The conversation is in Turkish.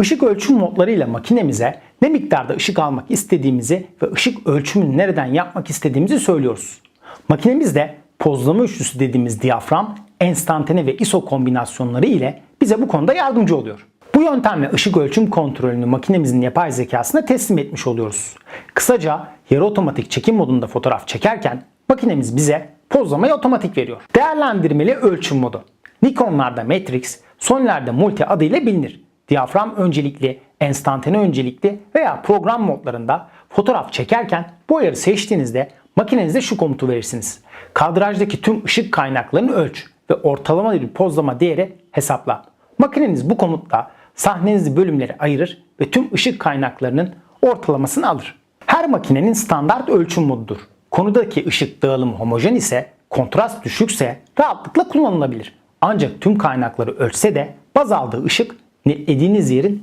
Işık ölçüm modlarıyla makinemize ne miktarda ışık almak istediğimizi ve ışık ölçümünü nereden yapmak istediğimizi söylüyoruz. Makinemizde pozlama üçlüsü dediğimiz diyafram, enstantane ve ISO kombinasyonları ile bize bu konuda yardımcı oluyor. Bu yöntemle ışık ölçüm kontrolünü makinemizin yapay zekasına teslim etmiş oluyoruz. Kısaca yarı otomatik çekim modunda fotoğraf çekerken makinemiz bize pozlamayı otomatik veriyor. Değerlendirmeli ölçüm modu. Nikonlarda Matrix, Sony'lerde Multi adıyla bilinir. Diyafram öncelikli, enstantane öncelikli veya program modlarında fotoğraf çekerken bu ayarı seçtiğinizde makinenize şu komutu verirsiniz. Kadrajdaki tüm ışık kaynaklarını ölç ve ortalama bir pozlama değeri hesapla. Makineniz bu komutla sahnenizi bölümlere ayırır ve tüm ışık kaynaklarının ortalamasını alır. Her makinenin standart ölçüm modudur. Konudaki ışık dağılımı homojen ise, kontrast düşükse rahatlıkla kullanılabilir. Ancak tüm kaynakları ölçse de baz aldığı ışık netlediğiniz yerin